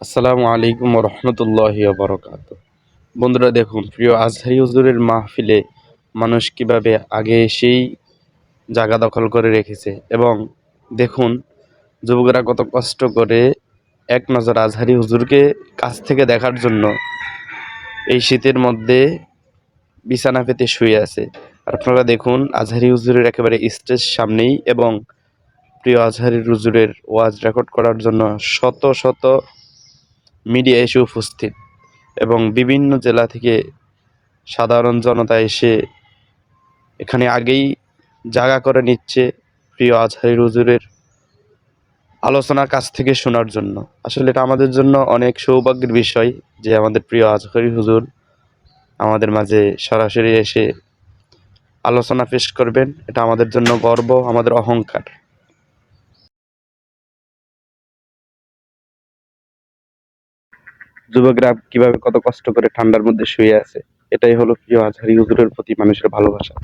আসসালামু আলাইকুম রহমতুল্লাহ বরকাত বন্ধুরা দেখুন, প্রিয় আজহারি হজুরের মাহফিলে মানুষ কীভাবে আগে এসেই জায়গা দখল করে রেখেছে এবং দেখুন, যুবকরা কত কষ্ট করে এক নজর আজহারি হুজুরকে কাছ থেকে দেখার জন্য এই শীতের মধ্যে বিছানা পেতে শুয়ে আছে। আপনারা দেখুন, আজহারি হুজুরের একেবারে স্টেজ সামনেই এবং প্রিয় আজহারি হুজুরের ওয়াজ রেকর্ড করার জন্য শত শত মিডিয়া এসে উপস্থিত এবং বিভিন্ন জেলা থেকে সাধারণ জনতা এসে এখানে আগেই জায়গা করে নিচ্ছে প্রিয় আজহারি হুজুরের আলোচনার কাছ থেকে শোনার জন্য। আসলে এটা আমাদের জন্য অনেক সৌভাগ্যের বিষয় যে আমাদের প্রিয় আজহারি হুজুর আমাদের মাঝে সরাসরি এসে আলোচনা পেশ করবেন। এটা আমাদের জন্য গর্ব, আমাদের অহংকার। যুবকরা কীভাবে কত কষ্ট করে ঠান্ডার মধ্যে শুয়ে আছে? এটাই হলো প্রিয় আজহারি হুজুরের প্রতি মানুষের ভালোবাসা।